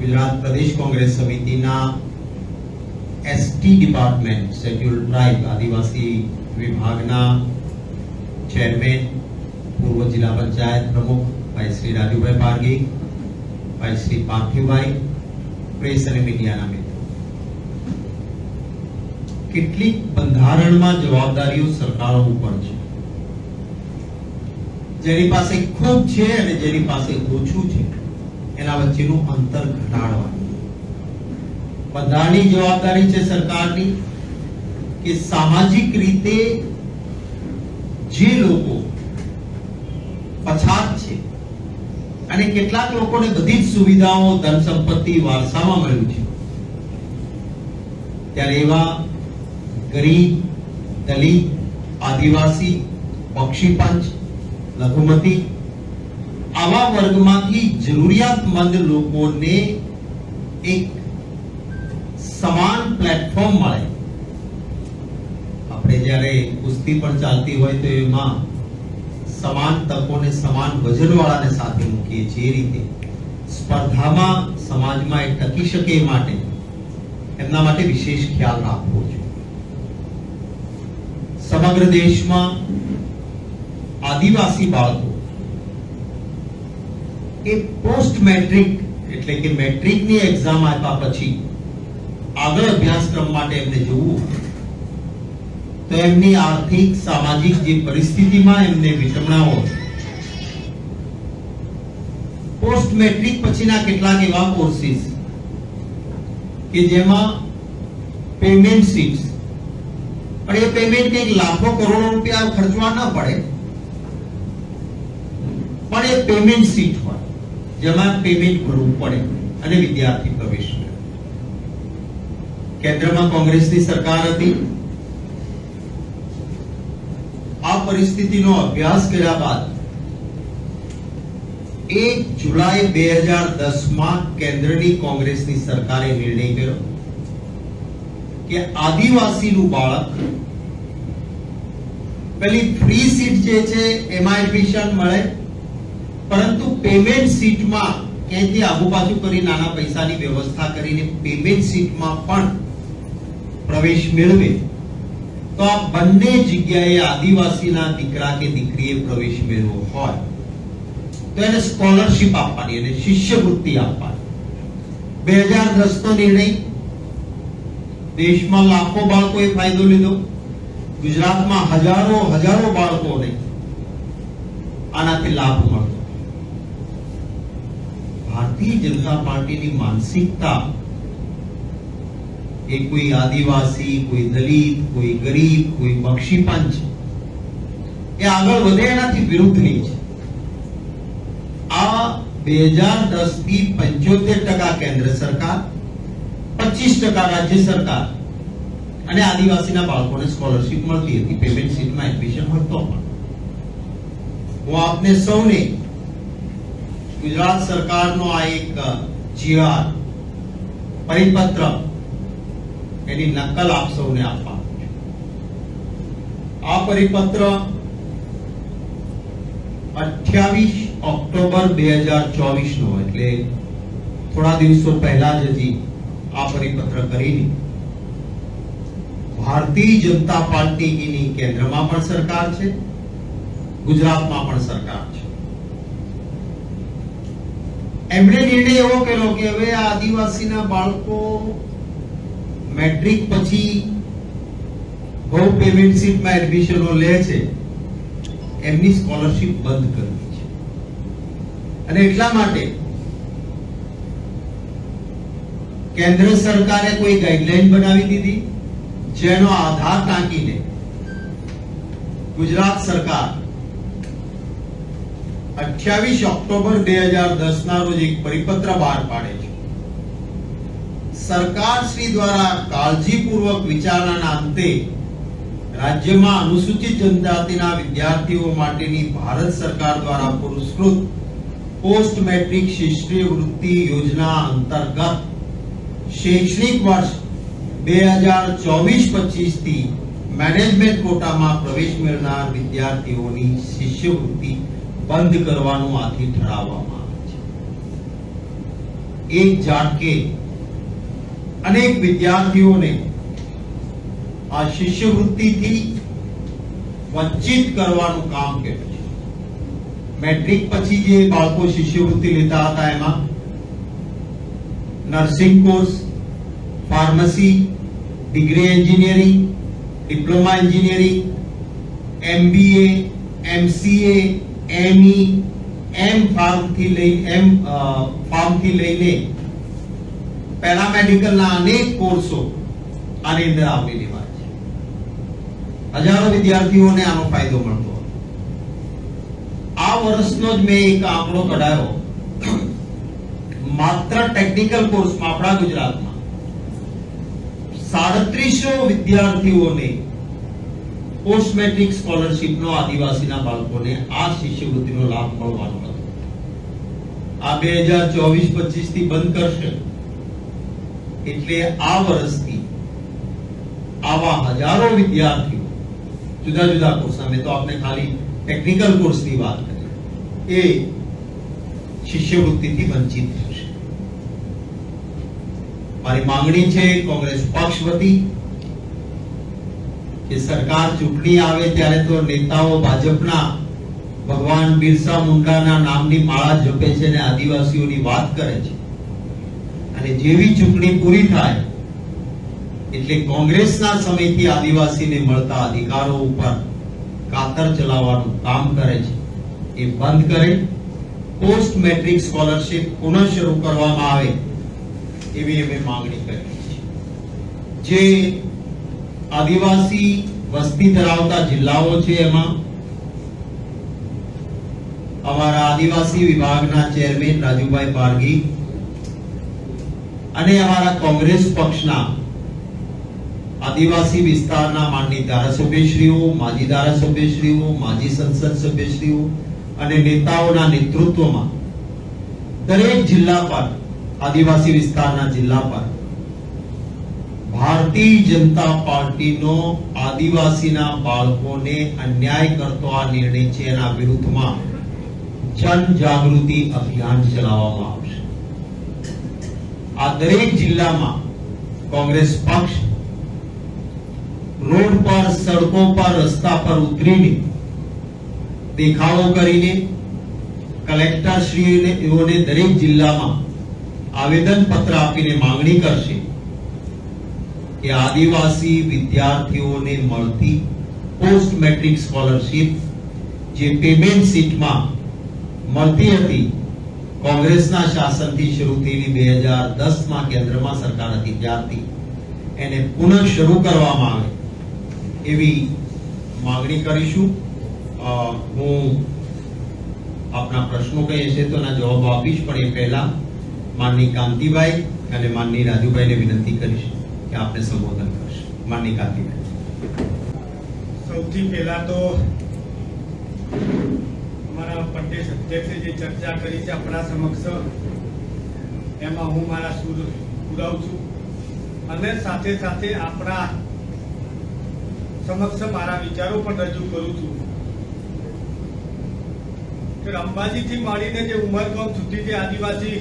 ગુજરાત પ્રદેશ કોંગ્રેસ સમિતિના ST department schedule tribe આદિવાસી વિભાગના ચેરમેન, પૂર્વ જિલ્લા પંચાયત પ્રમુખ ભાઈ શ્રી રાજુભાઈ પારગી ભાઈ શ્રી પાર્થિવભાઈ, પ્રેસ અને મીડિયાના મિત્રો. કેટલીક બંધારણમાં જવાબદારીઓ સરકારો ઉપર છે. જેની પાસે ખૂબ છે અને જેની પાસે ઓછું છે. એના વચ્ચેનું અંતર ઘટાડવાનું. બધાની જવાબદારી છે સરકારની કે સામાજિક રીતે જે લોકો પછાત છે અને કેટલાક લોકોને બધી જ સુવિધાઓ ધન સંપત્તિ વારસામાં મળ્યું છે. ત્યારે એવા ગરીબ, દલિત, આદિવાસી, પક્ષી પંચ, લઘુમતી આવા વર્ગમાંથી જરૂરિયાતમંદ લોકોને એક સમાન પ્લેટફોર્મ મળે. આપણે જ્યારે કુસ્તી પણ ચાલતી હોય તો એમાં સમાન તકોને સમાન વજનવાળાને સાથે મૂકીએ છીએ એ રીતે. સ્પર્ધામાં સમાજમાં એ ટકી શકે એ માટે એમના માટે વિશેષ ખ્યાલ રાખવો જોઈએ. સમગ્ર દેશમાં આદિવાસી બાળકો એ પોસ્ટ મેટ્રિક એટલે કે મેટ્રિકની એક્ઝામ આપ્યા પછી આગળ અભ્યાસક્રમ માટે એમને જવું તો એમની આર્થિક, સામાજિક જે પરિસ્થિતિમાં એમને વિટમણાઓ પોસ્ટ મેટ્રિક પછીના કેટલાક એવા કોર્સિસ કે જેમાં પેમેન્ટ શીટ્સ પણ એ પેમેન્ટ કંઈક લાખો કરોડો રૂપિયા ખર્ચવા ન પડે, પણ એ પેમેન્ટ શીટ હોય. જેમાં પેમેન્ટ ભરવું પડે અને વિદ્યાર્થી પ્રવેશ કેન્દ્રમાં કોંગ્રેસની સરકાર હતી. આ પરિસ્થિતિનો અભ્યાસ કર્યા બાદ એક જુલાઈ બે હજાર દસમાં કેન્દ્રની કોંગ્રેસની સરકારે નિર્ણય કર્યો કે આદિવાસીનું બાળક પેલી ફ્રી સીટ જે છે, એમાં એડમિશન મળે. પરંતુ પેમેન્ટ સીટમાં ક્યાંયથી આગુ પાછું કરી નાના પૈસાની વ્યવસ્થા કરીને પેમેન્ટ સીટમાં પણ પ્રવેશ મેળવે, તો આ બંને જગ્યાએ આદિવાસીના દીકરા કે દીકરીએ પ્રવેશ મેળવો હોય, તો એને સ્કોલરશિપ આપવાની અને શિષ્યવૃત્તિ આપવાની. બે હજાર દસ નો નિર્ણય, દેશમાં લાખો બાળકોએ ફાયદો લીધો, ગુજરાતમાં હજારો હજારો બાળકોને આનાથી લાભ મળતો ભારતીય જનતા પાર્ટીની માનસિકતા એ કોઈ આદિવાસી, કોઈ દલિત, કોઈ ગરીબ, કોઈ બક્ષી પંચ એ આગળ વધે એનાથી વિરુદ્ધની છે. આ બે હજાર દસથી પંચોતેર ટકા કેન્દ્ર સરકાર, પચીસ ટકા રાજ્ય સરકાર અને આદિવાસીના બાળકોને સ્કોલરશિપ મળતી હતી, પેમેન્ટ સીટમાં એડમિશન મળતો પણ. હું આપને સૌને ગુજરાત સરકારનો આ એક જીઆર પરિપત્ર, એની નકલ આપ સૌને આપવા આ પરિપત્ર અઠ્યાવીસ ઓક્ટોબર બે હજાર ચોવીસ નો એટલે થોડા દિવસો પહેલા જ હજી આ પરિપત્ર કરીને. ભારતીય જનતા પાર્ટીની કેન્દ્રમાં પણ સરકાર છે, ગુજરાતમાં પણ સરકાર છે. એમણે નિર્ણય એવો કર્યો કે હવે આદિવાસીના બાળકો મેટ્રિક પછી બહુ પેમેન્ટ સીટમાં એડમિશનો લે છે, એમની સ્કોલરશિપ બંધ કરવી છે. અને એટલા માટે કેન્દ્ર સરકારે કોઈ ગાઈડલાઈન બનાવી દીધી, જેનો આધાર ટાંકીને ગુજરાત સરકાર અઠ્યાવીસ ઓક્ટોબર બે હજાર દસ ના રોજ એક પરિપત્ર બહાર પાડે છે. સરકાર શ્રી દ્વારા કાળજીપૂર્વક વિચારણાના અંતે રાજ્યમાં અનુસૂચિત જનજાતિના વિદ્યાર્થીઓ માટેની ભારત સરકાર દ્વારા પુરસ્કૃત પોસ્ટ મેટ્રિક શિષ્યવૃત્તિ યોજના અંતર્ગત શૈક્ષણિક વર્ષ બે હજાર ચોવીસ પચીસથી મેનેજમેન્ટ કોટામાં પ્રવેશ મેળવનાર વિદ્યાર્થીઓની શિષ્યવૃત્તિ બંધ કરવાનું આથી ઠરાવવામાં આવે છે. એ ઝાટકે અનેક વિદ્યાર્થીઓને આ શિષ્યવૃત્તિથી વંચિત કરવાનું કામ કર્યું છે. મેટ્રિક પછી જે બાળકો શિષ્યવૃત્તિ લેતા હતા એમાં nursing course, pharmacy, degree engineering, diploma engineering, MBA, MCA ME M ફાર્મથી લઈ, એમ ફાર્મથી લઈને પેરામેડિકલના અનેક કોર્સો આની અંદર આવરી લેવા છે. હજારો વિદ્યાર્થીઓને આનો ફાયદો મળતો આ વર્ષનો જ મેં એક આંકડો કઢાયો. માત્ર ટેકનિકલ કોર્સમાં આપણા ગુજરાતમાં સાડત્રીસો વિદ્યાર્થીઓને પોસ્ટ મેટ્રિક સ્કોલરશીપનો આદિવાસીના બાળકોને આ શિષ્યવૃત્તિનો લાભ મળવાનો હતો. આ બે હજાર ચોવીસ પચીસથી બંધ કરશે. એટલે આ વર્ષથી આવા હજારો વિદ્યાર્થીઓ જુદા જુદા કોર્સ અમે તો આપણે ખાલી ટેકનિકલ કોર્સની વાત કરી. એ શિષ્યવૃત્તિથી વંચિત થશે મારી માંગણી છે, કોંગ્રેસ પક્ષ વતી કે સરકાર ચૂંટણી આવે ત્યારે તો નેતાઓ ભાજપના ભગવાન બિરસા મુંડાના નામની માળા જપે છે અને આદિવાસીઓની વાત કરે છે. અને જેવી ચૂંટણી પૂરી થાય, એટલે કોંગ્રેસના સમયથી આદિવાસીને મળતા અધિકારો ઉપર કાતર ચલાવવાનું કામ કરે છે. એ બંધ કરે, પોસ્ટ મેટ્રિક સ્કોલરશિપ પુનઃ શરૂ કરવામાં આવે, એવી અમે માંગણી કરી છે. જે આદિવાસી વસ્તી ધરાવતા જિલ્લાઓ છે એમાં. અમારા આદિવાસી વિભાગના ચેરમેન રાજુભાઈ પારગી અને અમારા કોંગ્રેસ પક્ષના આદિવાસી વિસ્તારના માનની ધારાસભ્યશ્રીઓ, માજી ધારાસભ્યશ્રીઓ, માજી સંસદ સભ્યશ્રીઓ અને નેતાઓના નેતૃત્વમાં દરેક જિલ્લા પર, આદિવાસી વિસ્તારના જિલ્લા પર ભારતીય જનતા પાર્ટીનો આદિવાસીના બાળકોને અન્યાય કરતો આ નિર્ણય છે એના વિરુદ્ધમાં જન જાગૃતિ અભિયાન ચલાવવામાં આવશે. આ દરેક જિલ્લામાં કોંગ્રેસ પક્ષ રોડ પર, સડકો પર, રસ્તા પર ઉતરીને દેખાવો કરીને કલેક્ટર શ્રીઓને દરેક જિલ્લામાં આવેદન પત્ર આપીને માંગણી કરશે. કે આદિવાસી વિદ્યાર્થીઓને મળતી પોસ્ટ મેટ્રિક સ્કોલરશીપ જે પેમેન્ટ સીટમાં મળતી હતી, કોંગ્રેસના શાસનથી શરૂ થયેલી બે હજાર દસમાં કેન્દ્રમાં સરકાર હતી ત્યારથી, એને પુનઃ શરૂ કરવામાં આવે એવી માંગણી કરીશું. હું આપના પ્રશ્નો કઈ હશે તો એના જવાબ આપીશ, પણ એ પહેલા માનની કાંતિભાઈ અને માનની રાજુભાઈને વિનંતી કરીશ. કે આપને સંબોધન કરશે. માની કાંતિભાઈ સૌથી પહેલા તો અમારા પ્રદેશ અધ્યક્ષે જે ચર્ચા કરી છે આપણા સમક્ષ, એમાં હું મારા સુર પુરાવું છું. અને સાથે સાથે આપણા સમક્ષ મારા વિચારો પણ રજૂ કરું છું. કે અંબાજીથી માંડીને જે ઉમરગામ સુધી જે આદિવાસી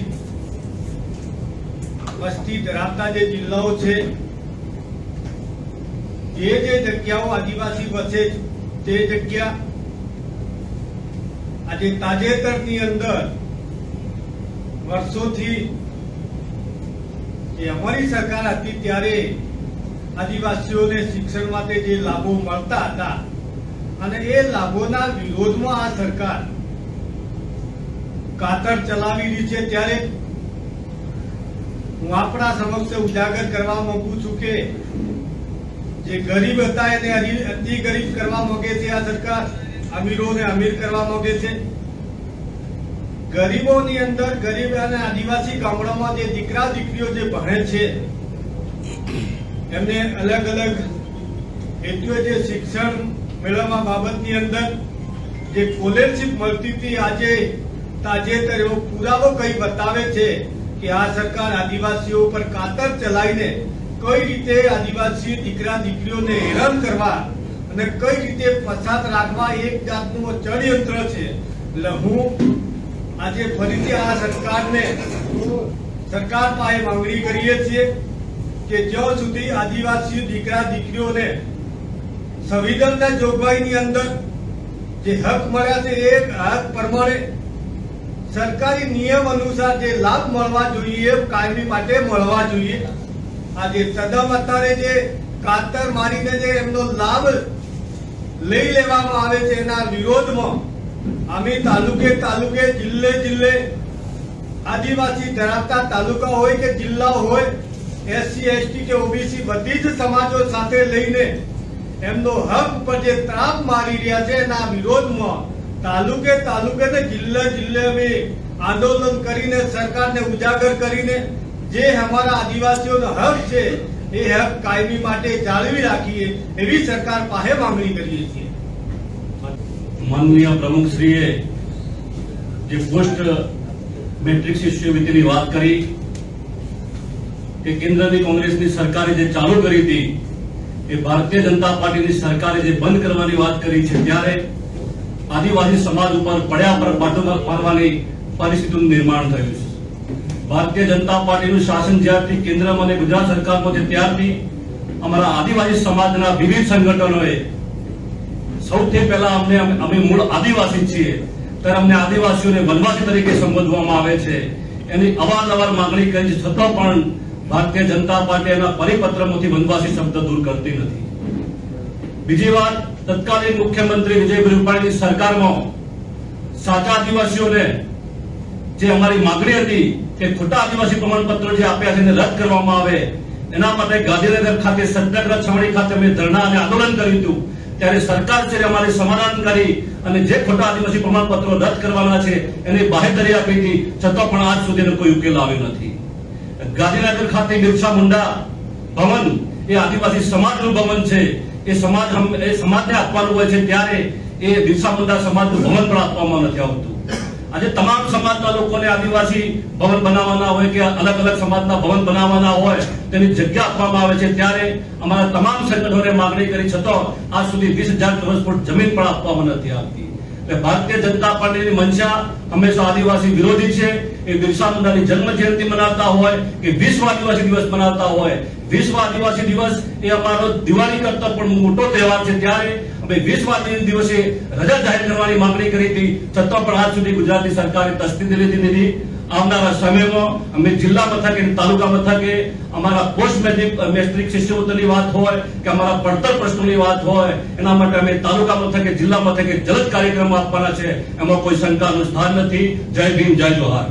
વસ્તી ધરાવતા જે જિલ્લાઓ છે જે જે જગ્યાઓ આદિવાસી વસે છે, તે જગ્યા આજે તાજેતરની અંદર વર્ષોથી જે અમારી સરકાર હતી ત્યારે આદિવાસીઓને શિક્ષણ માટે જે લાભો મળતા હતા અને એ લાભોના વિરોધમાં આ સરકાર કાતર ચલાવી રહી છે. ત્યારે હું આપણા સમક્ષ ઉજાગર કરવા માંગુ છું કે જે ગરીબ હતા એને અતિ- ગરીબ કરવા માંગે છે. આ સરકાર અમીરોને અમીર કરવા માંગે છે. ગરીબોની અંદર ગરીબ અને આદિવાસી ગામડામાં જે દીકરા દીકરીઓ જે ભણે છે, એમને અલગ અલગ હેતુએ જે શિક્ષણ મેળવવા બાબતની અંદર જે સ્કોલરશીપ મળતી હતી, આજે તાજેતર એવો પુરાવો કઈ બતાવે છે કે આ સરકાર આદિવાસીઓ પર કાતર ચલાવીને કઈ રીતે આદિવાસી દીકરા દીકરીઓને હેરાન કરવા અને કઈ રીતે પછાત રાખવા એક જાતનું ચડયંત્ર છે? એટલે હું આજે ફરીથી આ સરકારને સરકાર પાસે માંગણી કરીએ છીએ કે જ્યાં સુધી આદિવાસી દીકરા દીકરીઓને સંવિધાનના જોગવાઈની અંદર જે હક મળ્યા છે એ હક પ્રમાણે સરકારી નિયમ અનુસાર જે લાભ મળવા જોઈએ, કાયમી માટે મળવા જોઈએ. આ સદમ અત્યારે જે કાતર મારીને જે એમનો લાભ લઈ લેવામાં આવે છે એના વિરોધમાં અમે તાલુકે તાલુકે, જિલ્લે જિલ્લે આદિવાસી ધરાવતા તાલુકા હોય કે જિલ્લા હોય, એસસી, એસટી કે ઓબીસી બધી જ સમાજો સાથે લઈને એમનો હક પર જે ત્રાપ મારી રહ્યા છે એના વિરોધમાં તાલુકે તાલુકે ને જિલ્લે જિલ્લે અમે આંદોલન કરીને, સરકારને ઉજાગર કરીને જે અમારા આદિવાસીઓનો હક છે, એ હક કાયમી માટે જાળવી રાખીએ એવી સરકાર પાસે માંગણી કરીએ છીએ. માનનીય પ્રમુખશ્રીએ જે પોસ્ટ મેટ્રિક શિષ્યવૃત્તિની વાત કરી, કે કેન્દ્રની કોંગ્રેસની સરકારે જે ચાલુ કરી હતી, એ ભારતીય જનતા પાર્ટીની સરકારે જે બંધ કરવાની વાત કરી છે, ત્યારે આદિવાસી સમાજ ઉપર પડ્યા પર પાટો મારવાની પરિસ્થિતિનું નિર્માણ થયું છે. ભારતીય જનતા પાર્ટીનું શાસન જ્યારથી કેન્દ્રમાં અને ગુજરાત સરકારમાં છે ત્યારથી અમારા આદિવાસી સમાજના વિવિધ સંગઠનોએ સૌથી પહેલા અમને અમે મૂળ આદિવાસી છીએ. ત્યારે અમને આદિવાસીઓને વનવાસી તરીકે સંબોધવામાં આવે છે. એની અવારનવાર માંગણી કરી છતાં પણ ભારતીય જનતા પાર્ટી એના પરિપત્રમાંથી વનવાસી શબ્દ દૂર કરતી નથી. બીજી વાત, તત્કાલીન મુખ્યમંત્રી વિજયભાઈ રૂપાણીની સરકારમાં સાચા આદિવાસીઓને જે અમારી માંગણી હતી કે ખોટા આદિવાસી પ્રમાણપત્રો જે આપ્યા છે એને રદ કરવામાં આવે. એના માટે ગાંધીનગર ખાતે સત્યાગ્રહ છાવણી ખાતે અમે ધરણા અને આંદોલન કર્યું હતું. ત્યારે સરકાર છે અમારે સમાધાન કરી અને જે ખોટા આદિવાસી પ્રમાણપત્રો રદ કરવાના છે એને બાહેધરી આપી હતી. છતાં પણ આજ સુધીનો કોઈ ઉકેલ આવ્યો નથી. ગાંધીનગર ખાતે બિરસા મુંડા ભવન એ આદિવાસી સમાજનું ભવન છે. એ સમાજ એ સમાજને આપવાનું હોય છે ત્યારે એ બિરસા મુંડા સમાજનું ભવન પણ આપવામાં નથી આવતું. આજે તમામ સમાજના લોકોને આદિવાસી ભવન બનાવવાના હોય કે અલગ અલગ સમાજના ભવન બનાવવાના હોય, તેની જગ્યા આપવામાં આવે છે, ત્યારે અમારા તમામ સંગઠનોને માગણી કરી છતાં આજ સુધી વીસ હજાર ચોરસ ફૂટ જમીન પણ આપવામાં નથી આવતી. ભારતીય જનતા પાર્ટીની મંશા હંમેશા આદિવાસી વિરોધી છે. એ બિરસા મુંડાની જન્મ જયંતિ મનાવતા હોય કે વિશ્વ આદિવાસી દિવસ મનાવતા હોય. વિશ્વ આદિવાસી દિવસ એ અમારો દિવાળી કરતા પણ મોટો તહેવાર છે. ત્યારે અમે વિશ્વ આદિવાસી દિવસે રજા જાહેર કરવાની માંગણી કરી હતી. છતાં પણ આજ સુધી ગુજરાતની સરકારે તસ્દી લીધી. નથી આવનારા સમયમાં અમે જિલ્લા મથકે તાલુકા મથકે અમારા પોસ્ટ મેટ્રિક મેટ્રિક શિષ્યવૃત્તિની વાત હોય કે અમારા પડતર પ્રશ્નોની વાત હોય, એના માટે અમે તાલુકા મથકે, જિલ્લા મથકે જલદ કાર્યક્રમ આપવાના છે. એમાં કોઈ શંકાનું સ્થાન નથી. જય ભીમ, જય જોહાર.